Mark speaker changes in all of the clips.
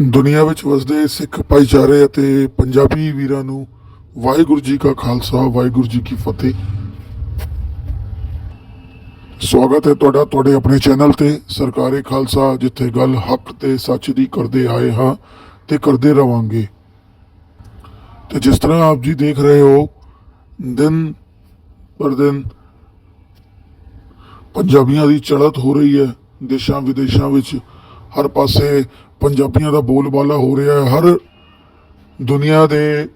Speaker 1: ਦੁਨੀਆ ਵਿੱਚ ਵਸਦੇ ਸਿੱਖ ਭਾਈਚਾਰੇ ਅਤੇ ਪੰਜਾਬੀ ਵੀਰਾਂ ਨੂੰ ਵਾਹਿਗੁਰੂ ਜੀ ਕਾ ਖਾਲਸਾ, ਵਾਹਿਗੁਰੂ ਜੀ ਕੀ ਫਤਿਹ। ਸਵਾਗਤ ਹੈ ਤੁਹਾਡਾ ਤੁਹਾਡੇ ਆਪਣੇ ਚੈਨਲ ਤੇ, ਸਰਕਾਰੀ ਖਾਲਸਾ, ਜਿੱਥੇ ਗੱਲ ਹੱਕ ਤੇ ਸੱਚ ਦੀ ਕਰਦੇ ਆਏ ਹਾਂ ਤੇ ਕਰਦੇ ਰਵਾਂਗੇ। ਤੇ ਜਿਸ ਤਰ੍ਹਾਂ ਆਪ ਜੀ ਦੇਖ ਰਹੇ ਹੋ, ਦਿਨ ਪਰ ਦਿਨ ਪੰਜਾਬੀਆਂ ਦੀ ਚੜ੍ਹਤ ਹੋ ਰਹੀ ਹੈ ਦੇਸ਼ਾਂ ਵਿਦੇਸ਼ਾਂ ਵਿੱਚ ਹਰ ਪਾਸੇ ਪੰਜਾਬੀਆਂ ਦਾ ਬੋਲਬਾਲਾ ਹੋ ਰਿਹਾ ਹੈ। ਹਰ ਦੁਨੀਆ ਦੇ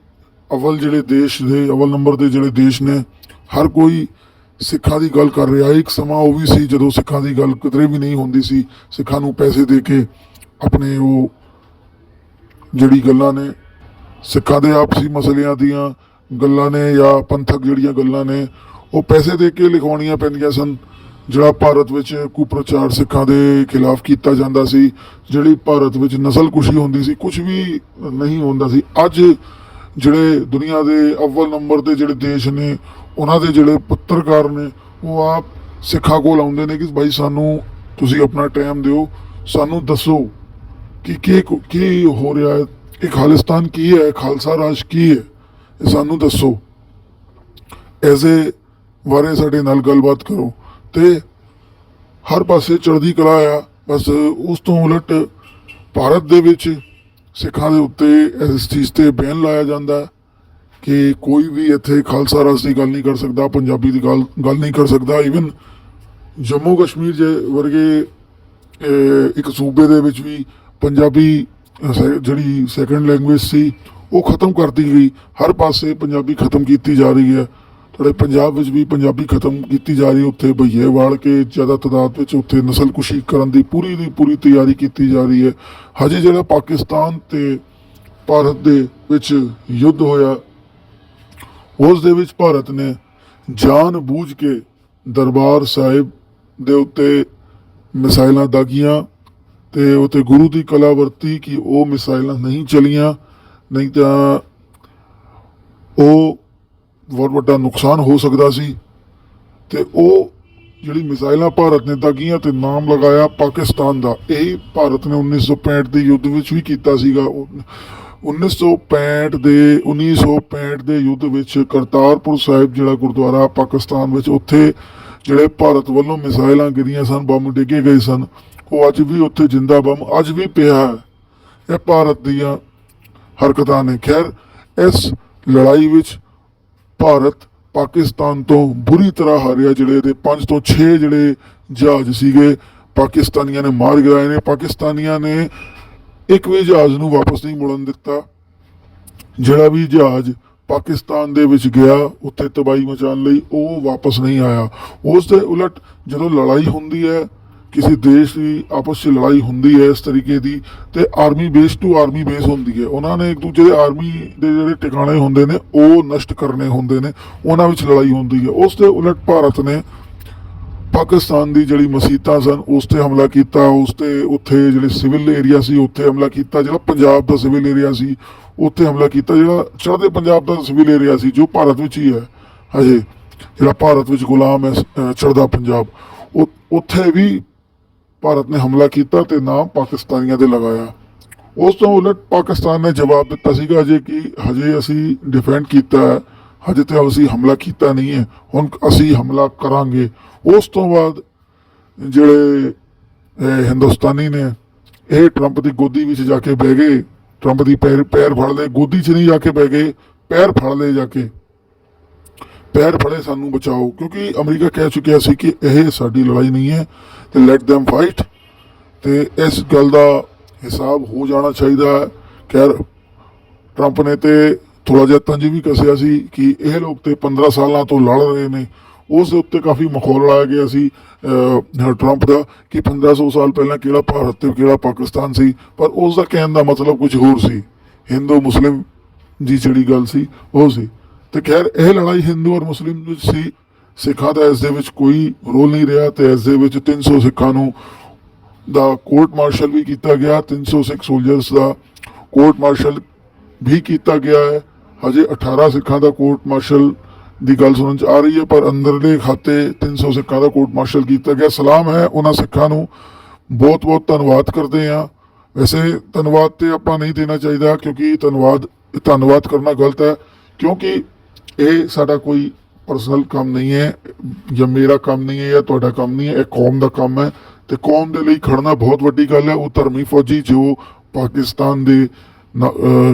Speaker 1: ਅਵਲ ਜਿਹੜੇ ਦੇਸ਼ ਦੇ ਅਵਲ ਨੰਬਰ ਦੇ ਜਿਹੜੇ ਦੇਸ਼ ਨੇ, ਹਰ ਕੋਈ ਸਿੱਖਾਂ ਦੀ ਗੱਲ ਕਰ ਰਿਹਾ ਇੱਕ ਸਮਾਂ ਉਹ ਵੀ ਸੀ ਜਦੋਂ ਸਿੱਖਾਂ ਦੀ ਗੱਲ ਕਿਧਰੇ ਵੀ ਨਹੀਂ ਹੁੰਦੀ ਸੀ। ਸਿੱਖਾਂ ਨੂੰ ਪੈਸੇ ਦੇ ਕੇ ਆਪਣੇ ਉਹ ਜਿਹੜੀ ਗੱਲਾਂ ਨੇ, ਸਿੱਖਾਂ ਦੇ ਆਪਸੀ ਮਸਲਿਆਂ ਦੀਆਂ ਗੱਲਾਂ ਨੇ ਜਾਂ ਪੰਥਕ ਜਿਹੜੀਆਂ ਗੱਲਾਂ ਨੇ, ਉਹ ਪੈਸੇ ਦੇ ਕੇ ਲਿਖਵਾਉਣੀਆਂ ਪੈਂਦੀਆਂ ਸਨ। ਜਿਹੜਾ ਭਾਰਤ ਵਿੱਚ ਕੁਪ੍ਰਚਾਰ ਸਿੱਖਾਂ ਦੇ ਖਿਲਾਫ ਕੀਤਾ ਜਾਂਦਾ ਸੀ, ਜਿਹੜੀ ਭਾਰਤ ਵਿੱਚ ਨਸਲਕੁਸ਼ੀ ਹੁੰਦੀ ਸੀ ਕੁਝ ਵੀ ਨਹੀਂ ਹੁੰਦਾ ਸੀ। ਅੱਜ ਜਿਹੜੇ ਦੁਨੀਆ ਦੇ ਅਵਲ ਨੰਬਰ ਦੇ ਜਿਹੜੇ ਦੇਸ਼ ਨੇ, ਉਹਨਾਂ ਦੇ ਜਿਹੜੇ ਪੱਤਰਕਾਰ ਨੇ, ਉਹ ਆਪ ਸਿੱਖਾਂ ਕੋਲ ਆਉਂਦੇ ਨੇ ਕਿ ਭਾਈ ਸਾਨੂੰ ਤੁਸੀਂ ਆਪਣਾ ਟਾਈਮ ਦਿਓ, ਸਾਨੂੰ ਦੱਸੋ ਕਿ ਕੀ ਕੀ ਹੋ ਰਿਹਾ ਹੈ, ਇਹ ਖਾਲਿਸਤਾਨ ਕੀ ਹੈ ਖਾਲਸਾ ਰਾਜ ਕੀ ਹੈ, ਇਹ ਸਾਨੂੰ ਦੱਸੋ। ਐਸੇ ਬਾਰੇ ਸਾਡੇ ਨਾਲ ਗੱਲਬਾਤ ਕਰੋ। ਤੇ ਹਰ ਪਾਸੇ ਚੜ੍ਹਦੀ ਕਲਾ ਆ। ਬਸ ਉਸ ਤੋਂ ਉਲਟ ਭਾਰਤ ਦੇ ਵਿੱਚ ਸਿੱਖਾਂ ਦੇ ਉੱਤੇ ਇਸ ਚੀਜ਼ ਤੇ ਬੈਨ ਲਾਇਆ ਜਾਂਦਾ ਕਿ ਕੋਈ ਵੀ ਇੱਥੇ ਖਾਲਸਾ ਰਸ ਦੀ ਗੱਲ ਨਹੀਂ ਕਰ ਸਕਦਾ, ਪੰਜਾਬੀ ਦੀ ਗੱਲ ਗੱਲ ਨਹੀਂ ਕਰ ਸਕਦਾ। ਇਵਨ ਜੰਮੂ ਕਸ਼ਮੀਰ ਜੇ ਵਰਗੇ ਇੱਕ ਸੂਬੇ ਦੇ ਵਿੱਚ ਵੀ ਪੰਜਾਬੀ ਜਿਹੜੀ ਸੈਕੰਡ ਲੈਂਗੁਏਜ ਸੀ, ਉਹ ਖਤਮ ਕਰਤੀ ਗਈ। ਹਰ ਪਾਸੇ ਪੰਜਾਬੀ ਖਤਮ ਕੀਤੀ ਜਾ ਰਹੀ ਹੈ। ਤੁਹਾਡੇ ਪੰਜਾਬ ਵਿੱਚ ਵੀ ਪੰਜਾਬੀ ਖਤਮ ਕੀਤੀ ਜਾ ਰਹੀ ਉੱਥੇ ਬਈਏ ਵਾਲ ਕੇ ਜ਼ਿਆਦਾ ਤਾਦਾਦ ਵਿੱਚ ਉੱਥੇ ਨਸਲਕੁਸ਼ੀ ਕਰਨ ਦੀ ਪੂਰੀ ਦੀ ਪੂਰੀ ਤਿਆਰੀ ਕੀਤੀ ਜਾ ਰਹੀ ਹੈ। ਹਜੇ ਜਿਹੜਾ ਪਾਕਿਸਤਾਨ ਤੇ ਭਾਰਤ ਦੇ ਵਿੱਚ ਯੁੱਧ ਹੋਇਆ, ਉਸ ਦੇ ਵਿੱਚ ਭਾਰਤ ਨੇ ਜਾਣ ਬੂਝ ਕੇ ਦਰਬਾਰ ਸਾਹਿਬ ਦੇ ਉੱਤੇ ਮਿਸਾਈਲਾਂ ਦਾਗੀਆਂ ਤੇ ਉਤੇ ਗੁਰੂ ਦੀ ਕਲਾ ਵਰਤੀ ਕਿ ਉਹ ਮਿਸਾਈਲਾਂ ਨਹੀਂ ਚਲੀਆਂ, ਨਹੀਂ ਤਾਂ ਉਹ ਬਹੁਤ ਵੱਡਾ ਨੁਕਸਾਨ ਹੋ ਸਕਦਾ ਸੀ। ਤੇ ਉਹ ਜਿਹੜੀ ਮਿਸਾਈਲਾਂ ਭਾਰਤ ਨੇ ਦਾਗੀਆਂ ਤੇ ਨਾਮ ਲਗਾਇਆ ਪਾਕਿਸਤਾਨ ਦਾ, ਇਹ ਭਾਰਤ ਨੇ 1965 ਦੇ ਯੁੱਧ ਵਿੱਚ ਵੀ ਕੀਤਾ ਸੀਗਾ। ਉਹ 1965 ਦੇ 1965 ਦੇ ਯੁੱਧ ਵਿੱਚ ਕਰਤਾਰਪੁਰ ਸਾਹਿਬ ਜਿਹੜਾ ਗੁਰਦੁਆਰਾ ਪਾਕਿਸਤਾਨ ਵਿੱਚ, ਉੱਥੇ ਜਿਹੜੇ ਭਾਰਤ ਵੱਲੋਂ ਮਿਸਾਈਲਾਂ ਗਿਰੀਆਂ ਸਨ, ਬੰਬ ਡਿੱਗੇ ਗਏ ਸਨ, ਉਹ ਅੱਜ ਵੀ ਉੱਥੇ ਜਿੰਦਾ ਬੰਬ, ਅੱਜ ਵੀ ਪਿਆ ਹੈ। ਇਹ ਭਾਰਤ ਦੀਆਂ ਹਰਕਤਾਂ ਨੇ। ਖੈਰ, ਇਸ ਲੜਾਈ ਵਿੱਚ ਭਾਰਤ ਪਾਕਿਸਤਾਨ ਤੋਂ ਬੁਰੀ ਤਰ੍ਹਾਂ ਹਾਰਿਆ ਜਿਹੜੇ ਦੇ 5 ਤੋਂ 6 ਜਿਹੜੇ ਜਹਾਜ਼ ਸੀਗੇ, ਪਾਕਿਸਤਾਨੀਆਂ ਨੇ ਮਾਰ ਗਿਰਾਏ ਨੇ। ਪਾਕਿਸਤਾਨੀਆਂ ਨੇ ਇੱਕ ਵੀ ਜਹਾਜ਼ ਨੂੰ ਵਾਪਸ ਨਹੀਂ ਮੁੜਨ ਦਿੱਤਾ। ਜਿਹੜਾ ਵੀ ਜਹਾਜ਼ ਪਾਕਿਸਤਾਨ ਦੇ ਵਿੱਚ ਗਿਆ, ਉੱਥੇ ਤਬਾਹੀ ਮਚਾਉਣ ਲਈ ਉਹ ਵਾਪਸ ਨਹੀਂ ਆਇਆ। ਉਸ ਦੇ ਉਲਟ ਜਦੋਂ ਲੜਾਈ ਹੁੰਦੀ ਹੈ ਕਿਸੇ ਦੇਸ਼ ਦੀ ਆਪਸ 'ਚ ਲੜਾਈ ਹੁੰਦੀ ਹੈ ਇਸ ਤਰੀਕੇ ਦੀ ਤੇ army base to army base ਹੁੰਦੀ ਹੈ। ਉਹਨਾਂ ਨੇ ਇੱਕ ਦੂਜੇ ਦੇ ਆਰਮੀ ਦੇ ਜਿਹੜੇ ਟਿਕਾਣੇ ਹੁੰਦੇ ਨੇ, ਉਹ ਨਸ਼ਟ ਕਰਨੇ ਹੁੰਦੇ ਨੇ, ਉਹਨਾਂ ਵਿੱਚ ਲੜਾਈ ਹੁੰਦੀ ਹੈ। ਉਸ ਦੇ ਉਲਟ ਭਾਰਤ ਨੇ ਪਾਕਿਸਤਾਨ ਦੀ ਜਿਹੜੀ ਮਸੀਤਾਂ ਸਨ, ਉਸ ਤੇ ਹਮਲਾ ਕੀਤਾ, ਉਸ ਤੇ ਉੱਥੇ ਜਿਹੜੇ ਸਿਵਲ ਏਰੀਆ ਸੀ, ਉੱਥੇ ਹਮਲਾ ਕੀਤਾ, ਜਿਹੜਾ ਪੰਜਾਬ ਦਾ ਸਿਵਲ ਏਰੀਆ ਸੀ, ਉੱਥੇ ਹਮਲਾ ਕੀਤਾ, ਜਿਹੜਾ ਚੜ੍ਹਦੇ ਪੰਜਾਬ ਦਾ ਸਿਵਲ ਏਰੀਆ ਸੀ, ਜੋ ਭਾਰਤ ਵਿੱਚ ਹੀ ਹੈ ਹਜੇ, ਜਿਹੜਾ ਭਾਰਤ ਵਿੱਚ ਗੁਲਾਮ ਹੈ ਚੜ੍ਹਦਾ ਪੰਜਾਬ। ਉੱਥੇ ਵੀ ਭਾਰਤ ਨੇ ਹਮਲਾ ਕੀਤਾ ਤੇ ਨਾਮ ਪਾਕਿਸਤਾਨੀਆਂ ਦੇ ਲਗਾਇਆ। ਉਸ ਤੋਂ ਉਲਟ ਪਾਕਿਸਤਾਨ ਨੇ ਜਵਾਬ ਦਿੱਤਾ ਸੀਗਾ ਅਜੇ ਕਿ ਹਜੇ ਅਸੀਂ ਡਿਫੈਂਡ ਕੀਤਾ ਹੈ। ਹਜੇ ਤੇ ਅਸੀਂ ਹਮਲਾ ਕੀਤਾ ਨਹੀਂ ਹੈ। ਹੁਣ ਅਸੀਂ ਹਮਲਾ ਕਰਾਂਗੇ। ਉਸ ਤੋਂ ਬਾਅਦ ਜਿਹੜੇ ਹਿੰਦੁਸਤਾਨੀ ਨੇ, ਇਹ ਟਰੰਪ ਦੀ ਗੋਦੀ ਵਿੱਚ ਜਾ ਕੇ ਬਹਿ ਗਏ। ਟਰੰਪ ਦੀ ਪੈਰ ਪੈਰ ਫੜ ਲਏ। ਗੋਦੀ 'ਚ ਨਹੀਂ ਜਾ ਕੇ ਬਹਿ ਗਏ। ਪੈਰ ਫੜ ਲਏ ਜਾ ਕੇ। ਪੈਰ ਫੜੇ ਸਾਨੂੰ ਬਚਾਓ, ਕਿਉਂਕਿ ਅਮਰੀਕਾ ਕਹਿ ਚੁੱਕਿਆ ਸੀ ਕਿ ਇਹ ਸਾਡੀ ਲੜਾਈ ਨਹੀਂ ਹੈ, ਤੇ ਲੈਟ them ਫਾਈਟ ਤੇ ਇਸ ਗੱਲ ਦਾ ਹਿਸਾਬ ਹੋ ਜਾਣਾ ਚਾਹੀਦਾ ਹੈ। ਖੈਰ ਟਰੰਪ ਨੇ ਤੇ ਥੋੜਾ ਜਿਹਾ ਤੰਜ ਵੀ ਕੱਸਿਆ ਸੀ ਕਿ ਇਹ ਲੋਕ ਤੇ 15 ਸਾਲਾਂ ਤੋਂ ਲੜ ਰਹੇ ਨੇ। ਉਸ ਦੇ ਉੱਤੇ ਕਾਫੀ ਮਖੌਲ ਲਾਇਆ ਗਿਆ ਸੀ ਟਰੰਪ ਦਾ ਕਿ 1500 ਸਾਲ ਪਹਿਲਾਂ ਕਿਹੜਾ ਭਾਰਤ ਤੇ ਕਿਹੜਾ ਪਾਕਿਸਤਾਨ ਸੀ, ਪਰ ਉਸ ਦਾ ਕਹਿਣ ਦਾ ਮਤਲਬ ਕੁਝ ਹੋਰ ਸੀ। ਹਿੰਦੂ ਮੁਸਲਿਮ ਦੀ ਜਿਹੜੀ ਗੱਲ ਸੀ, ਉਹ ਸੀ। ਤੇ ਖੈਰ, ਇਹ ਲੜਾਈ ਹਿੰਦੂ ਔਰ ਮੁਸਲਿਮ ਵਿੱਚ ਸੀ। ਸਿੱਖਾਂ ਦਾ ਇਸ ਦੇ ਵਿੱਚ ਕੋਈ ਰੋਲ ਨਹੀਂ ਰਿਹਾ ਤੇ ਇਸ ਦੇ ਵਿੱਚ 300 ਸਿੱਖਾਂ ਨੂੰ ਦਾ ਕੋਰਟ ਮਾਰਸ਼ਲ ਵੀ ਕੀਤਾ ਗਿਆ 300 ਸਿੱਖ ਸੋਲਜਰਸ ਦਾ ਕੋਰਟ ਮਾਰਸ਼ਲ ਵੀ ਕੀਤਾ ਗਿਆ ਹੈ। ਹਜੇ 18 ਸਿੱਖਾਂ ਦਾ ਕੋਰਟ ਮਾਰਸ਼ਲ ਦੀ ਗੱਲ ਸੁਣਨ ਚ ਆ ਰਹੀ ਹੈ, ਪਰ ਅੰਦਰਲੇ ਖਾਤੇ 300 ਸਿੱਖਾਂ ਦਾ ਕੋਰਟ ਮਾਰਸ਼ਲ ਕੀਤਾ ਗਿਆ। ਸਲਾਮ ਹੈ ਉਹਨਾਂ ਸਿੱਖਾਂ ਨੂੰ। ਬਹੁਤ ਬਹੁਤ ਧੰਨਵਾਦ ਕਰਦੇ ਆ ਵੈਸੇ ਧੰਨਵਾਦ ਤੇ ਆਪਾਂ ਨਹੀਂ ਦੇਣਾ ਚਾਹੀਦਾ, ਕਿਉਂਕਿ ਧੰਨਵਾਦ ਧੰਨਵਾਦ ਕਰਨਾ ਗਲਤ ਹੈ, ਕਿਉਂਕਿ ਇਹ ਸਾਡਾ ਕੋਈ ਪਰਸਨਲ ਕੰਮ ਨਹੀਂ ਹੈ, ਜਾਂ ਮੇਰਾ ਕੰਮ ਨਹੀਂ ਹੈ, ਜਾਂ ਤੁਹਾਡਾ ਕੰਮ ਨਹੀਂ ਹੈ, ਇਹ ਕੌਮ ਦਾ ਕੰਮ ਹੈ। ਤੇ ਕੌਮ ਦੇ ਲਈ ਖੜਨਾ ਬਹੁਤ ਵੱਡੀ ਗੱਲ ਹੈ। ਉਹ ਧਰਮੀ ਫੌਜੀ ਜੋ ਪਾਕਿਸਤਾਨ ਦੇ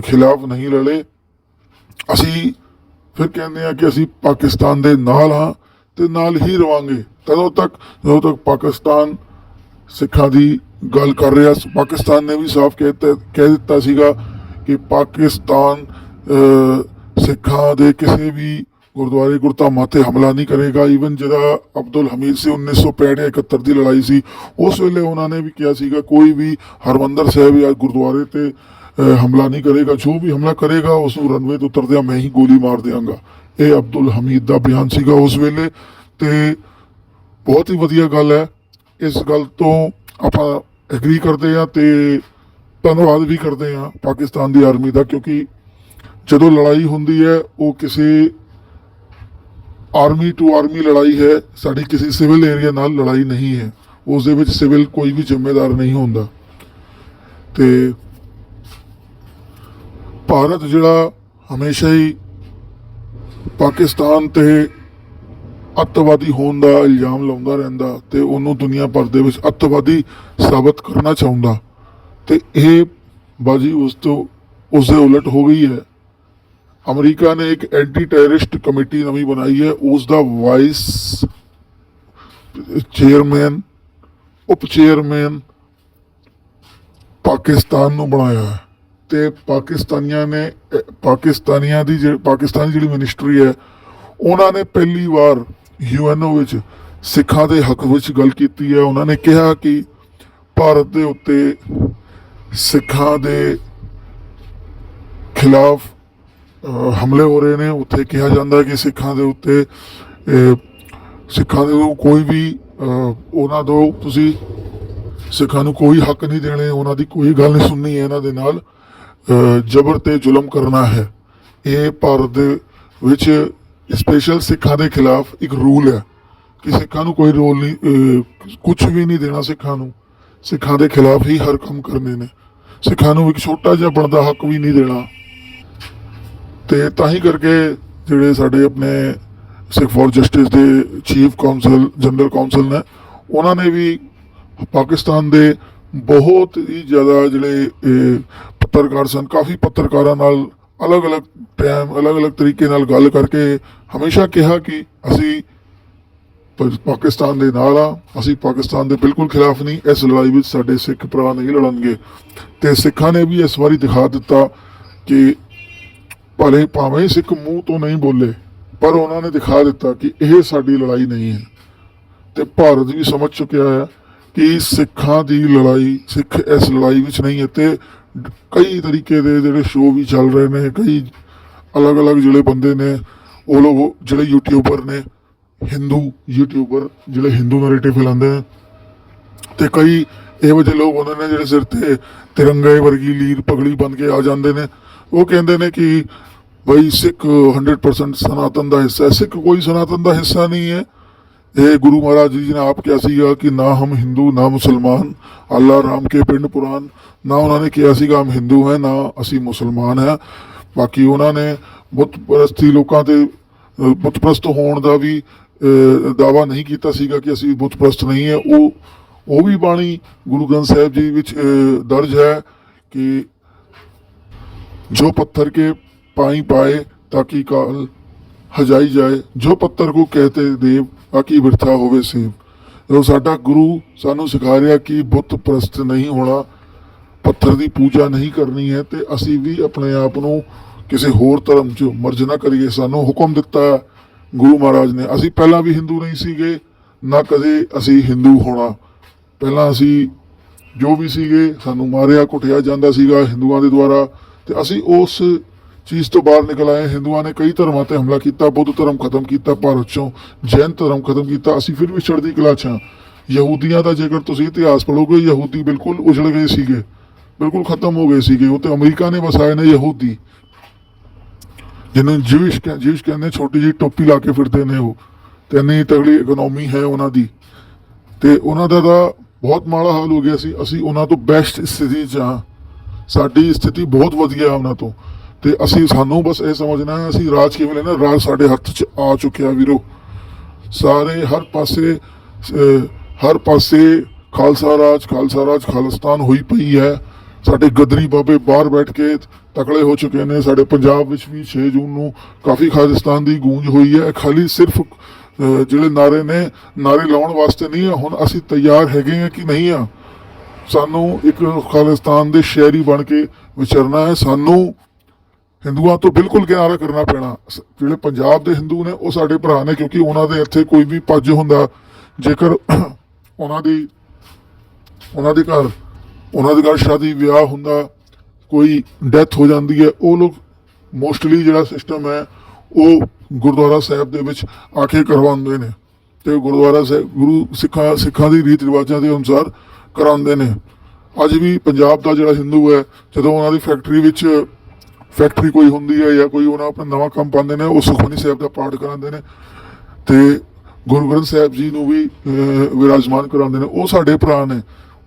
Speaker 1: ਖਿਲਾਫ ਨਹੀਂ ਲੜੇ। ਅਸੀਂ ਫਿਰ ਕਹਿੰਦੇ ਆ ਕਿ ਅਸੀਂ ਪਾਕਿਸਤਾਨ ਦੇ ਨਾਲ ਹਾਂ ਤੇ ਨਾਲ ਹੀ ਰਵਾਂਗੇ। ਤਦੋਂ ਤੱਕ, ਜਦੋਂ ਤੱਕ ਪਾਕਿਸਤਾਨ ਸਿੱਖਾਂ ਦੀ ਗੱਲ ਕਰ ਰਿਹਾ, ਪਾਕਿਸਤਾਨ ਨੇ ਵੀ ਸਾਫ਼ ਕਹਿ ਦਿੱਤਾ ਕਹਿ ਦਿੱਤਾ ਸੀਗਾ ਕਿ ਪਾਕਿਸਤਾਨ ਸਿੱਖਾਂ ਦੇ ਕਿਸੇ ਵੀ ਗੁਰਦੁਆਰੇ ਗੁਰਧਾਮਾਂ ਤੇ ਹਮਲਾ ਨਹੀਂ ਕਰੇਗਾ। ਈਵਨ ਜਿਹੜਾ ਅਬਦੁਲ ਹਮੀਦ ਸੀ 1965 ਜਾਂ 71 ਦੀ ਲੜਾਈ ਸੀ, ਉਸ ਵੇਲੇ ਉਹਨਾਂ ਨੇ ਵੀ ਕਿਹਾ ਸੀਗਾ, ਕੋਈ ਵੀ ਹਰਮੰਦਰ ਸਾਹਿਬ ਜਾਂ ਗੁਰਦੁਆਰੇ ਤੇ ਹਮਲਾ ਨਹੀਂ ਕਰੇਗਾ। ਜੋ ਵੀ ਹਮਲਾ ਕਰੇਗਾ, ਉਸ ਨੂੰ ਰਨਵੇ ਤੋਂ ਉਤਰਦਿਆਂ ਮੈਂ ਹੀ ਗੋਲੀ ਮਾਰ ਦਿਆਂਗਾ। ਇਹ ਅਬਦੁਲ ਹਮੀਦ ਦਾ ਬਿਆਨ ਸੀਗਾ ਉਸ ਵੇਲੇ। ਤੇ ਬਹੁਤ ਹੀ ਵਧੀਆ ਗੱਲ ਹੈ। ਇਸ ਗੱਲ ਤੋਂ ਆਪਾਂ ਐਗਰੀ ਕਰਦੇ ਆ ਤੇ ਧੰਨਵਾਦ ਵੀ ਕਰਦੇ ਆ ਪਾਕਿਸਤਾਨ ਦੀ ਆਰਮੀ ਦਾ, ਕਿਉਂਕਿ ਜਦੋਂ ਲੜਾਈ ਹੁੰਦੀ ਹੈ, ਉਹ ਕਿਸੇ ਆਰਮੀ ਟੂ ਆਰਮੀ ਲੜਾਈ ਹੈ, ਸਾਡੀ ਕਿਸੇ ਸਿਵਲ ਏਰੀਆ ਨਾਲ ਲੜਾਈ ਨਹੀਂ ਹੈ। ਉਸ ਦੇ ਵਿੱਚ ਸਿਵਲ ਕੋਈ ਵੀ ਜ਼ਿੰਮੇਦਾਰ ਨਹੀਂ ਹੁੰਦਾ। ਤੇ ਭਾਰਤ ਜਿਹੜਾ ਹਮੇਸ਼ਾ ਹੀ ਪਾਕਿਸਤਾਨ ਤੇ ਅੱਤਵਾਦੀ ਹੋਣ ਦਾ ਇਲਜ਼ਾਮ ਲਾਉਂਦਾ ਰਹਿੰਦਾ ਤੇ ਉਹਨੂੰ ਦੁਨੀਆ ਭਰ ਦੇ ਵਿੱਚ ਅੱਤਵਾਦੀ ਸਾਬਤ ਕਰਨਾ ਚਾਹੁੰਦਾ। ਤੇ ਇਹ ਬਾਜੀ ਉਸ ਤੋਂ ਉਸ ਦੇ ਉਲਟ ਹੋ ਗਈ ਹੈ। ਅਮਰੀਕਾ ਨੇ ਇੱਕ ਐਂਟੀ ਟੈਰਰਿਸਟ ਕਮੇਟੀ ਨਵੀਂ ਬਣਾਈ ਹੈ, ਉਸ ਦਾ ਵਾਈਸ ਚੇਅਰਮੈਨ ਉਪ ਚੇਅਰਮੈਨ ਪਾਕਿਸਤਾਨ ਨੂੰ ਬਣਾਇਆ ਹੈ। ਤੇ ਪਾਕਿਸਤਾਨੀਆਂ ਨੇ ਪਾਕਿਸਤਾਨੀਆਂ ਦੀ ਜਿਹੜੀ, ਪਾਕਿਸਤਾਨ ਦੀ ਜਿਹੜੀ ਮਿਨਿਸਟਰੀ ਹੈ, ਉਹਨਾਂ ਨੇ ਪਹਿਲੀ ਵਾਰ ਯੂਐਨਓ ਵਿੱਚ ਸਿੱਖਾਂ ਦੇ ਹੱਕ ਵਿੱਚ ਗੱਲ ਕੀਤੀ ਹੈ। ਉਹਨਾਂ ਨੇ ਕਿਹਾ ਕਿ ਭਾਰਤ ਦੇ ਉੱਤੇ ਸਿੱਖਾਂ ਦੇ ਖਿਲਾਫ ਹਮਲੇ ਹੋ ਰਹੇ ਨੇ। ਉੱਥੇ ਕਿਹਾ ਜਾਂਦਾ ਕਿ ਸਿੱਖਾਂ ਦੇ ਉੱਤੇ ਸਿੱਖਾਂ ਦੇ ਕੋਈ ਵੀ ਉਹਨਾਂ ਤੋਂ ਤੁਸੀਂ ਸਿੱਖਾਂ ਨੂੰ ਕੋਈ ਹੱਕ ਨਹੀਂ ਦੇਣੇ, ਉਹਨਾਂ ਦੀ ਕੋਈ ਗੱਲ ਨਹੀਂ ਸੁਣਨੀ ਹੈ ਇਹਨਾਂ ਦੇ ਨਾਲ। ਜ਼ਬਰ ਤੇ ਜ਼ੁਲਮ ਕਰਨਾ ਹੈ। ਇਹ ਭਾਰਤ ਦੇ ਵਿੱਚ ਸਪੈਸ਼ਲ ਸਿੱਖਾਂ ਦੇ ਖਿਲਾਫ ਇੱਕ ਰੂਲ ਹੈ ਕਿ ਸਿੱਖਾਂ ਨੂੰ ਕੋਈ ਰੋਲ ਨਹੀਂ ਕੁਝ ਵੀ ਨਹੀਂ ਦੇਣਾ ਸਿੱਖਾਂ ਨੂੰ। ਸਿੱਖਾਂ ਦੇ ਖਿਲਾਫ ਹੀ ਹਰ ਕੰਮ ਕਰਨੇ ਨੇ। ਸਿੱਖਾਂ ਨੂੰ ਇੱਕ ਛੋਟਾ ਜਿਹਾ ਬਣਦਾ ਹੱਕ ਵੀ ਨਹੀਂ ਦੇਣਾ। ਤੇ ਤਾਂ ਹੀ ਕਰਕੇ ਜਿਹੜੇ ਸਾਡੇ ਆਪਣੇ ਸਿੱਖ ਫੋਰ ਜਸਟਿਸ ਦੇ ਚੀਫ ਕਾਉਂਸਲ ਜਨਰਲ ਕਾਉਂਸਲ ਨੇ ਉਹਨਾਂ ਨੇ ਵੀ ਪਾਕਿਸਤਾਨ ਦੇ ਬਹੁਤ ਹੀ ਜ਼ਿਆਦਾ ਜਿਹੜੇ ਇਹ, ਪੱਤਰਕਾਰ ਸਨ ਕਾਫੀ ਪੱਤਰਕਾਰਾਂ ਨਾਲ ਅਲੱਗ-ਅਲੱਗ ਟਾਈਮ ਅਲੱਗ-ਅਲੱਗ ਤਰੀਕੇ ਨਾਲ ਗੱਲ ਕਰਕੇ ਹਮੇਸ਼ਾ ਕਿਹਾ ਕਿ ਅਸੀਂ ਪਾਕਿਸਤਾਨ ਦੇ ਨਾਲ ਆ ਅਸੀਂ ਪਾਕਿਸਤਾਨ ਦੇ ਬਿਲਕੁਲ ਖਿਲਾਫ ਨਹੀਂ ਇਸ ਲੜਾਈ ਵਿੱਚ ਸਾਡੇ ਸਿੱਖ ਭਰਾ ਨਹੀਂ ਲੜਨਗੇ। ਤੇ ਸਿੱਖਾਂ ਨੇ ਵੀ ਇਸ ਵਾਰੀ ਦਿਖਾ ਦਿੱਤਾ ਕਿ ਭਲੇ ਭਾਵੇਂ ਸਿੱਖ ਮੂੰਹ ਤੋਂ ਨਹੀਂ ਬੋਲੇ, ਪਰ ਉਹਨਾਂ ਨੇ ਦਿਖਾ ਦਿੱਤਾ ਕਿ ਇਹ ਸਾਡੀ ਲੜਾਈ ਨਹੀਂ ਹੈ। ਤੇ ਭਾਰਤ ਵੀ ਸਮਝ ਚੁੱਕਿਆ ਹੈ ਕਿ ਸਿੱਖਾਂ ਦੀ ਲੜਾਈ, ਸਿੱਖ ਇਸ ਲੜਾਈ ਵਿੱਚ ਨਹੀਂ ਹੈ ਤੇ ਕਈ ਤਰੀਕੇ ਦੇ ਜਿਹੜੇ ਸ਼ੋਅ ਵੀ ਚੱਲ ਰਹੇ ਨੇ, ਕਈ ਅਲੱਗ-ਅਲੱਗ ਜਿਹੜੇ ਬੰਦੇ ਨੇ, ਉਹ ਲੋਕ ਜਿਹੜੇ ਯੂਟਿਊਬਰ ਨੇ ਹਿੰਦੂ ਯੂਟਿਊਬਰ ਜਿਹੜੇ ਹਿੰਦੂ ਨੈਰੇਟਿਵ ਫੈਲਾਉਂਦੇ ਨੇ, ਤੇ ਕਈ ਇਹੋ ਜਿਹੇ ਲੋਕ ਹੁੰਦੇ ਨੇ ਜਿਹੜੇ ਸਿਰ ਤੇ ਤਿਰੰਗੇ ਵਰਗੀ ਲੀਰ ਪਗੜੀ ਬਨ ਕੇ ਆ ਜਾਂਦੇ ਨੇ। ਉਹ ਕਹਿੰਦੇ ਨੇ ਕਿ ਬਈ ਸਿੱਖ 100% ਸਨਾਤਨ ਦਾ ਹਿੱਸਾ ਹੈ। ਸਿੱਖ ਕੋਈ ਸਨਾਤਨ ਦਾ ਹਿੱਸਾ ਨਹੀਂ ਹੈ। ਇਹ ਗੁਰੂ ਮਹਾਰਾਜ ਜੀ ਨੇ ਆਪ ਕਿਹਾ ਸੀਗਾ ਕਿ ਨਾ ਹਮ ਹਿੰਦੂ ਨਾ ਮੁਸਲਮਾਨ। ਅੱਲਾ ਰਾਮ ਕੇ ਪਿੰਡ ਪੁਰਾਨ। ਨਾ ਉਹਨਾਂ ਨੇ ਕਿਹਾ ਸੀਗਾ ਹਮ ਹਿੰਦੂ ਹੈ ਨਾ ਅਸੀਂ ਮੁਸਲਮਾਨ ਹੈ। ਬਾਕੀ ਉਹਨਾਂ ਨੇ ਬੁੱਤ ਪ੍ਰਸਤੀ ਲੋਕਾਂ ਤੇ ਅਹ, ਬੁੱਤ ਪ੍ਰਸਤ ਹੋਣ ਦਾ ਵੀ ਦਾਵਾ ਨਹੀਂ ਕੀਤਾ ਸੀਗਾ ਕਿ ਅਸੀਂ ਬੁੱਤ ਪ੍ਰਸਤ ਨਹੀਂ ਹੈ। ਉਹ ਉਹ ਵੀ ਬਾਣੀ ਗੁਰੂ ਗ੍ਰੰਥ ਸਾਹਿਬ ਜੀ ਵਿੱਚ ਦਰਜ ਹੈ ਕਿ जो पत्थर के पाई पाए ताकि काल ਹਜਾਈ ਜਾਏ ਜੋ ਪੱਤਰ ਕੋ ਕਹਤੇ ਦੇਵ ਬਾਕੀ ਬਿਰਥਾ ਹੋਵੇ ਸੇਵ ਉਹ ਸਾਡਾ ਗੁਰੂ ਸਾਨੂੰ ਸਿਖਾ ਰਿਹਾ ਕਿ ਬੁੱਤ ਪ੍ਰਸਤ ਨਹੀਂ ਹੋਣਾ ਪੱਥਰ ਦੀ ਪੂਜਾ ਨਹੀਂ ਕਰਨੀ ਹੈ ਤੇ ਅਸੀਂ ਵੀ ਆਪਣੇ ਆਪ ਨੂੰ ਕਿਸੇ ਹੋਰ ਧਰਮ 'ਚ ਮਰਜ ਨਾ ਕਰੀਏ ਸਾਨੂੰ ਹੁਕਮ ਦਿੱਤਾ ਹੈ ਗੁਰੂ ਮਹਾਰਾਜ ਨੇ ਅਸੀਂ ਪਹਿਲਾਂ ਵੀ ਹਿੰਦੂ ਨਹੀਂ ਸੀਗੇ ਨਾ ਕਦੇ ਅਸੀਂ ਹਿੰਦੂ ਹੋਣਾ ਪਹਿਲਾਂ ਅਸੀਂ ਜੋ ਵੀ ਸੀਗੇ ਸਾਨੂੰ ਮਾਰਿਆ ਕੁੱਟਿਆ ਜਾਂਦਾ ਸੀਗਾ ਹਿੰਦੂਆਂ ਦੇ ਦੁਆਰਾ ਤੇ ਅਸੀਂ ਉਸ ਚੀਜ਼ ਤੋਂ ਬਾਹਰ ਨਿਕਲ ਆਏ। ਹਿੰਦੂਆਂ ਨੇ ਕਈ ਧਰਮਾਂ ਤੇ ਹਮਲਾ ਕੀਤਾ, ਬੁੱਧ ਧਰਮ ਖਤਮ ਕੀਤਾ, ਭਾਰਤ ਚੋਂ ਜੈਨ ਧਰਮ ਖਤਮ ਕੀਤਾ। ਅਸੀਂ ਫਿਰ ਵੀ ਚੜ੍ਹਦੀ ਕਲਾ 'ਚ ਹਾਂ। ਯਹੂਦੀਆਂ ਦਾ ਜੇਕਰ ਤੁਸੀਂ ਇਤਿਹਾਸ ਪੜ੍ਹੋਗੇ, ਯਹੂਦੀ ਬਿਲਕੁਲ ਉਜੜ ਗਏ ਸੀਗੇ। ਬਿਲਕੁਲ ਖਤਮ ਹੋ ਗਏ ਸੀਗੇ। ਉਹ ਤੇ ਅਮਰੀਕਾ ਨੇ ਵਸਾਏ ਨੇ ਯਹੂਦੀ। ਜਿਹਨੂੰ ਜਿਵਿਸ਼ ਜਿਵਿਸ਼ ਕਹਿੰਦੇ, ਛੋਟੀ ਜਿਹੀ ਟੋਪੀ ਲਾ ਕੇ ਫਿਰਦੇ ਨੇ ਉਹ। ਤੇ ਇੰਨੀ ਤਗੜੀ ਇਕਨੋਮੀ ਹੈ ਉਹਨਾਂ ਦੀ। ਤੇ ਉਹਨਾਂ ਦਾ ਤਾਂ ਬਹੁਤ ਮਾੜਾ ਹਾਲ ਹੋ ਗਿਆ ਸੀ। ਅਸੀਂ ਉਹਨਾਂ ਤੋਂ ਬੈਸਟ ਸਥਿਤੀ 'ਚ ਹਾਂ। ਸਾਡੀ ਸਥਿਤੀ ਬਹੁਤ ਵਧੀਆ ਉਹਨਾਂ ਤੋਂ। ਤੇ ਅਸੀਂ, ਸਾਨੂੰ ਬਸ ਇਹ ਸਮਝਣਾ ਹੈ, ਅਸੀਂ ਰਾਜ ਕਿਵੇਂ ਲੈਣਾ, ਰਾਜ ਸਾਡੇ ਹੱਥ 'ਚ ਆ ਚੁੱਕਿਆ ਵੀਰੋ। ਸਾਰੇ ਹਰ ਪਾਸੇ ਹਰ ਪਾਸੇ ਖਾਲਸਾ ਰਾਜ ਖਾਲਸਾ ਰਾਜ ਖਾਲਿਸਤਾਨ ਹੋਈ ਪਈ ਹੈ। ਸਾਡੇ ਗਦਰੀ ਬਾਬੇ ਬਾਹਰ ਬੈਠ ਕੇ ਤਕੜੇ ਹੋ ਚੁੱਕੇ ਨੇ। ਸਾਡੇ ਪੰਜਾਬ ਵਿੱਚ ਵੀ 6 ਜੂਨ ਨੂੰ ਕਾਫੀ ਖਾਲਿਸਤਾਨ ਦੀ ਗੂੰਜ ਹੋਈ ਹੈ। ਖਾਲੀ ਸਿਰਫ ਜਿਹੜੇ ਨਾਰੇ ਨੇ, ਨਾਰੇ ਲਾਉਣ ਵਾਸਤੇ ਨਹੀਂ ਹੈ। ਹੁਣ ਅਸੀਂ ਤਿਆਰ ਹੈਗੇ ਆ ਕਿ ਨਹੀਂ ਆ ਸਾਨੂੰ ਇੱਕ ਖਾਲਿਸਤਾਨ ਦੇ ਸ਼ਹਿਰੀ ਬਣ ਕੇ ਵਿਚਰਨਾ ਹੈ। ਸਾਨੂੰ ਹਿੰਦੂਆਂ ਤੋਂ ਬਿਲਕੁਲ ਕਿਨਾਰਾ ਕਰਨਾ ਪੈਣਾ। ਜਿਹੜੇ ਪੰਜਾਬ ਦੇ ਹਿੰਦੂ ਨੇ, ਉਹ ਸਾਡੇ ਭਰਾ ਨੇ, ਕਿਉਂਕਿ ਉਹਨਾਂ ਦੇ ਇੱਥੇ ਕੋਈ ਵੀ ਪੱਜ ਹੁੰਦਾ, ਜੇਕਰ ਉਹਨਾਂ ਦੀ, ਉਹਨਾਂ ਦੇ ਘਰ, ਉਹਨਾਂ ਦੇ ਘਰ ਸ਼ਾਦੀ, ਵਿਆਹ ਹੁੰਦਾ, ਕੋਈ ਡੈਥ ਹੋ ਜਾਂਦੀ ਹੈ, ਉਹ ਲੋਕ ਮੋਸਟਲੀ ਜਿਹੜਾ ਸਿਸਟਮ ਹੈ, ਉਹ ਗੁਰਦੁਆਰਾ ਸਾਹਿਬ ਦੇ ਵਿੱਚ ਆ ਕੇ ਕਰਵਾਉਂਦੇ ਨੇ। ਤੇ ਗੁਰਦੁਆਰਾ ਸਾਹਿਬ ਗੁਰੂ ਸਿੱਖਾਂ ਸਿੱਖਾਂ ਦੀ ਰੀਤ ਰਿਵਾਜਾਂ ਦੇ ਅਨੁਸਾਰ ਕਰਾਉਂਦੇ ਨੇ। ਅੱਜ ਵੀ ਪੰਜਾਬ ਦਾ ਜਿਹੜਾ ਹਿੰਦੂ ਹੈ, ਜਦੋਂ ਉਹਨਾਂ ਦੀ ਫੈਕਟਰੀ ਵਿੱਚ ਫੈਕਟਰੀ ਕੋਈ ਹੁੰਦੀ ਹੈ ਜਾਂ ਕੋਈ ਉਹਨਾਂ ਆਪਣਾ ਨਵਾਂ ਕੰਮ ਪਾਉਂਦੇ ਨੇ, ਉਹ ਸੁਖਮਨੀ ਸਾਹਿਬ ਦਾ ਪਾਠ ਕਰਾਉਂਦੇ ਨੇ। ਤੇ ਗੁਰੂ ਗ੍ਰੰਥ ਸਾਹਿਬ ਜੀ ਨੂੰ ਵੀ ਵਿਰਾਜਮਾਨ ਕਰਾਉਂਦੇ ਨੇ। ਉਹ ਸਾਡੇ ਭਰਾ ਨੇ।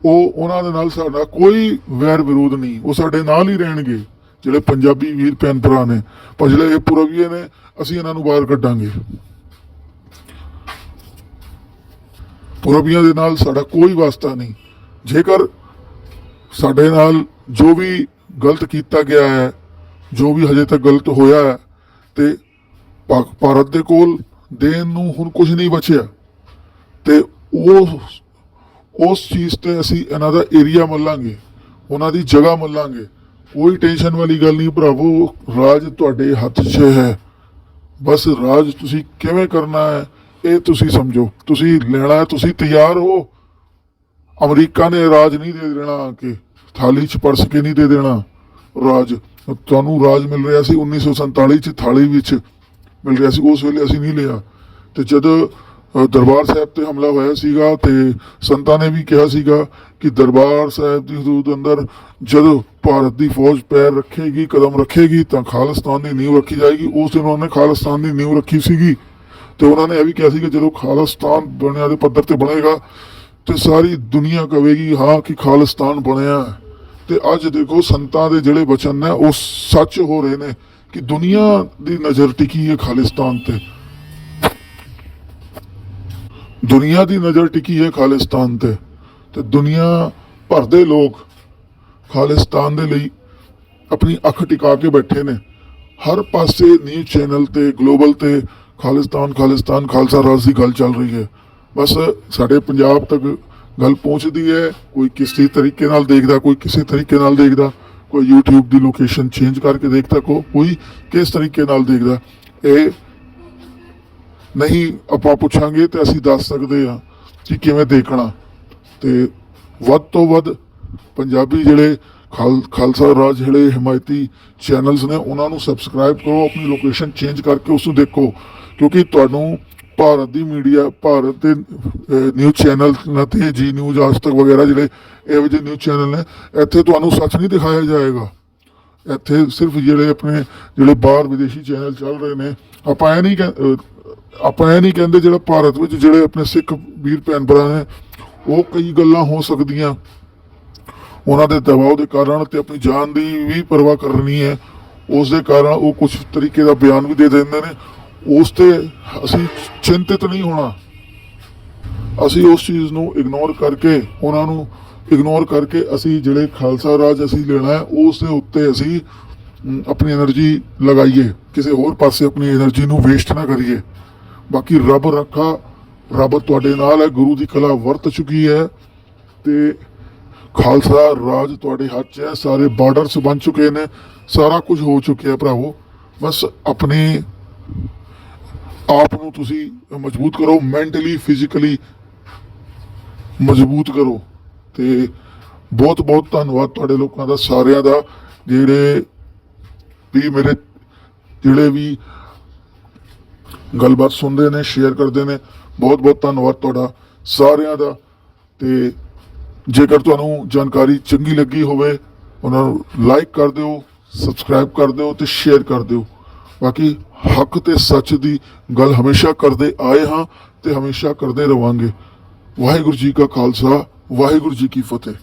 Speaker 1: ਉਹ ਉਹਨਾਂ ਦੇ ਨਾਲ ਸਾਡਾ ਕੋਈ ਵੈਰ ਵਿਰੋਧ ਨਹੀਂ। ਉਹ ਸਾਡੇ ਨਾਲ ਹੀ ਰਹਿਣਗੇ, ਜਿਹੜੇ ਪੰਜਾਬੀ ਵੀਰ ਭੈਣ ਭਰਾ ਨੇ। ਪਰ ਜਿਹੜੇ ਇਹ ਪੁਰਬੀਏ ਨੇ, ਅਸੀਂ ਇਹਨਾਂ ਨੂੰ ਬਾਹਰ ਕੱਢਾਂਗੇ। ਪੁਰਬੀਆਂ ਦੇ ਨਾਲ ਸਾਡਾ ਕੋਈ ਵਾਸਤਾ ਨਹੀਂ। ਜੇਕਰ ਸਾਡੇ ਨਾਲ ਜੋ ਵੀ ਗਲਤ ਕੀਤਾ ਗਿਆ ਹੈ, ਜੋ ਵੀ ਹਜੇ ਤੱਕ ਗਲਤ ਹੋਇਆ ਹੈ, ਤੇ ਪਾ- ਭਾਰਤ ਦੇ ਕੋਲ ਦੇਣ ਨੂੰ ਹੁਣ ਕੁਝ ਨਹੀਂ ਬਚਿਆ, ਤੇ ਉਹ ਉਸ ਚੀਜ਼ ਤੇ ਅਸੀਂ ਇਹਨਾਂ ਦਾ ਏਰੀਆ ਮੱਲਾਂਗੇ, ਉਹਨਾਂ ਦੀ ਜਗ੍ਹਾ ਮੱਲਾਂਗੇ। ਕੋਈ ਟੈਨਸ਼ਨ ਵਾਲੀ ਗੱਲ ਨਹੀਂ, ਭਰਾਵੋ, ਰਾਜ ਤੁਹਾਡੇ ਹੱਥ 'ਚ ਹੈ। ਬਸ ਰਾਜ ਤੁਸੀਂ ਕਿਵੇਂ ਕਰਨਾ ਹੈ, ਇਹ ਤੁਸੀਂ ਸਮਝੋ। ਤੁਸੀਂ ਲੈਣਾ ਤੁਸੀਂ ਤਿਆਰ ਹੋ। ਅਮਰੀਕਾ ਨੇ ਰਾਜ ਨਹੀਂ ਦੇ ਦੇਣਾ ਆ ਥਾਲੀ 'ਚ ਪਰਸ ਕੇ ਨਹੀਂ ਦੇ ਦੇਣਾ। ਰਾਜ, ਤੁਹਾਨੂੰ ਰਾਜ ਮਿਲ ਰਿਹਾ ਸੀ 1947 'ਚ, ਥਾਲੀ ਵਿੱਚ ਮਿਲ ਰਿਹਾ ਸੀ, ਉਸ ਵੇਲੇ ਅਸੀਂ ਨਹੀਂ ਲਿਆ। ਤੇ ਜਦੋਂ ਦਰਬਾਰ ਸਾਹਿਬ ਤੇ ਹਮਲਾ ਹੋਇਆ ਸੀਗਾ ਤੇ ਸੰਤਾਂ ਨੇ ਵੀ ਕਿਹਾ ਸੀਗਾ ਕਿ ਦਰਬਾਰ ਸਾਹਿਬ ਦੀ ਹਦੂਦ ਅੰਦਰ ਜਦੋਂ ਭਾਰਤ ਦੀ ਫੌਜ ਪੈਰ ਰੱਖੇਗੀ, ਕਦਮ ਰੱਖੇਗੀ, ਤਾਂ ਖਾਲਿਸਤਾਨ ਦੀ ਨੀਂਹ ਰੱਖੀ ਜਾਏਗੀ। ਉਸ ਦਿਨ ਉਹਨਾਂ ਨੇ ਖਾਲਿਸਤਾਨ ਦੀ ਨੀਂਹ ਰੱਖੀ ਸੀਗੀ। ਤੇ ਉਹਨਾਂ ਨੇ ਇਹ ਵੀ ਕਿਹਾ ਸੀ ਕਿ ਜਦੋਂ ਖਾਲਿਸਤਾਨ ਬਣਿਆ ਦੇ ਪੱਧਰ ਤੇ ਬਣੇਗਾ ਤੇ ਸਾਰੀ ਦੁਨੀਆ ਕਹੇਗੀ ਹਾਂ, ਕਿ ਖਾਲਿਸਤਾਨ ਬਣਿਆ ਤੇ ਅੱਜ ਦੇਖੋ, ਸੰਤਾਂ ਦੇ ਜਿਹੜੇ ਬਚਨ ਨੇ, ਉਹ ਸੱਚ ਹੋ ਰਹੇ ਨੇ ਕਿ ਦੁਨੀਆ ਦੀ ਨਜ਼ਰ ਟਿਕੀ ਹੈ ਖਾਲਿਸਤਾਨ ਤੇ। ਦੁਨੀਆ ਦੀ ਨਜ਼ਰ ਟਿਕੀ ਹੈ ਖਾਲਿਸਤਾਨ ਤੇ। ਤੇ ਦੁਨੀਆ ਭਰ ਦੇ ਲੋਕ ਖਾਲਿਸਤਾਨ ਦੇ ਲਈ ਆਪਣੀ ਅੱਖ ਟਿਕਾ ਕੇ ਬੈਠੇ ਨੇ। ਹਰ ਪਾਸੇ ਨਿਊਜ਼ ਚੈਨਲ ਤੇ, ਗਲੋਬਲ ਤੇ ਖਾਲਿਸਤਾਨ ਖਾਲਿਸਤਾਨ, ਖਾਲਸਾ ਰਾਜ ਦੀ ਗੱਲ ਚੱਲ ਰਹੀ ਹੈ। ਬਸ ਸਾਡੇ ਪੰਜਾਬ ਤੱਕ ਗੱਲ ਪਹੁੰਚਦੀ ਹੈ, ਕੋਈ ਕਿਸੇ ਤਰੀਕੇ ਨਾਲ ਦੇਖਦਾ, ਕੋਈ ਕਿਸੇ ਤਰੀਕੇ ਨਾਲ ਦੇਖਦਾ, ਕੋਈ YouTube ਦੀ ਲੋਕੇਸ਼ਨ ਚੇਂਜ ਕਰਕੇ ਦੇਖਦਾ ਕੋ ਕੋਈ ਕਿਸ ਤਰੀਕੇ ਨਾਲ ਦੇਖਦਾ। ਇਹ ਨਹੀਂ ਆਪਾਂ ਪੁੱਛਾਂਗੇ ਤੇ ਅਸੀਂ ਦੱਸ ਸਕਦੇ ਹਾਂ ਕਿ ਕਿਵੇਂ ਦੇਖਣਾ। ਤੇ ਵੱਧ ਤੋਂ ਵੱਧ ਪੰਜਾਬੀ ਜਿਹੜੇ ਖਾਲ ਖਾਲਸਾ ਰਾਜ ਜਿਹੜੇ ਹਿਮਾਇਤੀ ਚੈਨਲਸ ਨੇ, ਉਹਨਾਂ ਨੂੰ ਸਬਸਕ੍ਰਾਈਬ ਕਰੋ, ਆਪਣੀ ਲੋਕੇਸ਼ਨ ਚੇਂਜ ਕਰਕੇ ਉਸ ਨੂੰ ਦੇਖੋ। ਕਿਉਂਕਿ ਤੁਹਾਨੂੰ ਭਾਰਤ ਦੀ ਮੀਡੀਆ, ਭਾਰਤ ਦੇ ਨਿਊਜ਼ ਚੈਨਲ ਤੇ ਜੀ ਨਿਊਜ਼ ਆਜ ਤੱਕ ਵਗੈਰਾ ਜਿਹੜੇ ਇਹੋ ਜਿਹੇ ਨਿਊਜ਼ ਚੈਨਲ ਨੇ, ਇੱਥੇ ਤੁਹਾਨੂੰ ਸੱਚ ਨਹੀਂ ਦਿਖਾਇਆ ਜਾਏਗਾ। ਇੱਥੇ ਸਿਰਫ ਜਿਹੜੇ ਆਪਣੇ, ਜਿਹੜੇ ਬਾਹਰ ਵਿਦੇਸ਼ੀ ਚੈਨਲ ਚੱਲ ਰਹੇ ਨੇ, ਆਪਾਂ ਇਹ ਨਹੀਂ ਆਪਾਂ ਇਹ ਨਹੀਂ ਕਹਿੰਦੇ ਜਿਹੜਾ ਭਾਰਤ ਵਿੱਚ ਜਿਹੜੇ ਆਪਣੇ ਸਿੱਖ ਵੀਰ ਭੈਣ ਭਰਾ ਨੇ, ਉਹ ਕਈ ਗੱਲਾਂ ਹੋ ਸਕਦੀਆਂ। ਉਹਨਾਂ ਦੇ ਦਬਾਅ ਦੇ ਕਾਰਨ ਤੇ ਆਪਣੀ ਜਾਨ ਦੀ ਵੀ ਪਰਵਾਹ ਕਰਨੀ ਹੈ। ਉਸ ਦੇ ਕਾਰਨ ਉਹ ਕੁਝ ਤਰੀਕੇ ਦਾ ਬਿਆਨ ਵੀ ਦੇ ਦਿੰਦੇ ਨੇ। ਉਸ ਤੇ ਅਸੀਂ ਚਿੰਤਿਤ ਨਹੀਂ ਹੋਣਾ। ਅਸੀਂ ਉਸ ਚੀਜ਼ ਨੂੰ ਇਗਨੋਰ ਕਰਕੇ, ਉਹਨਾਂ ਨੂੰ ਇਗਨੋਰ ਕਰਕੇ ਅਸੀਂ ਜਿਹੜੇ ਖਾਲਸਾ ਰਾਜ ਅਸੀਂ ਲੈਣਾ ਹੈ, ਉਸ ਦੇ ਉੱਤੇ ਅਸੀਂ ਆਪਣੀ એનર્ਜੀ ਲਗਾਈਏ। ਕਿਸੇ ਹੋਰ ਪਾਸੇ ਆਪਣੀ એનર્ਜੀ ਨੂੰ ਵੇਸਟ ਨਾ ਕਰੀਏ। ਬਾਕੀ ਰੱਬ ਰੱਖਾ, ਰੱਬ ਤੁਹਾਡੇ ਨਾਲ ਹੈ, ਗੁਰੂ ਦੀ ਕਲਾ ਵਰਤ ਚੁੱਕੀ ਹੈ ਤੇ ਖਾਲਸਾ ਰਾਜ ਤੁਹਾਡੇ ਹੱਥ 'ਚ ਹੈ, ਸਾਰੇ ਬਾਰਡਰਸ ਬਣ ਚੁੱਕੇ ਨੇ, ਸਾਰਾ ਕੁਝ ਹੋ ਚੁੱਕਿਆ ਭਰਾਵੋ। ਬਸ ਆਪਣੀ ਆਪ ਨੂੰ ਤੁਸੀਂ ਮਜ਼ਬੂਤ ਕਰੋ ਮੈਂਟਲੀ ਫਿਜ਼ੀਕਲੀ ਮਜ਼ਬੂਤ ਕਰੋ। ਤੇ ਬਹੁਤ ਬਹੁਤ ਧੰਨਵਾਦ ਤੁਹਾਡੇ ਲੋਕਾਂ ਦਾ, ਸਾਰਿਆਂ ਦਾ, ਜਿਹੜੇ ਵੀ ਮੇਰੇ, ਜਿਹੜੇ ਵੀ ਗੱਲਬਾਤ ਸੁਣਦੇ ਨੇ ਸ਼ੇਅਰ ਕਰਦੇ ਨੇ, ਬਹੁਤ ਬਹੁਤ ਧੰਨਵਾਦ ਤੁਹਾਡਾ, ਸਾਰਿਆਂ ਦਾ। ਤੇ ਜੇਕਰ ਤੁਹਾਨੂੰ ਜਾਣਕਾਰੀ ਚੰਗੀ ਲੱਗੀ ਹੋਵੇ, ਉਹਨਾਂ ਨੂੰ ਲਾਈਕ ਕਰ ਦਿਓ ਸਬਸਕ੍ਰਾਈਬ ਕਰ ਦਿਓ ਤੇ ਸ਼ੇਅਰ ਕਰ ਦਿਓ। ਬਾਕੀ ਹੱਕ ਤੇ ਸੱਚ ਦੀ ਗੱਲ ਹਮੇਸ਼ਾ ਕਰਦੇ ਆਏ ਹਾਂ ਤੇ ਹਮੇਸ਼ਾ ਕਰਦੇ ਰਵਾਂਗੇ। ਵਾਹਿਗੁਰੂ ਜੀ ਕਾ ਖਾਲਸਾ, ਵਾਹਿਗੁਰੂ ਜੀ ਕੀ ਫਤਿਹ।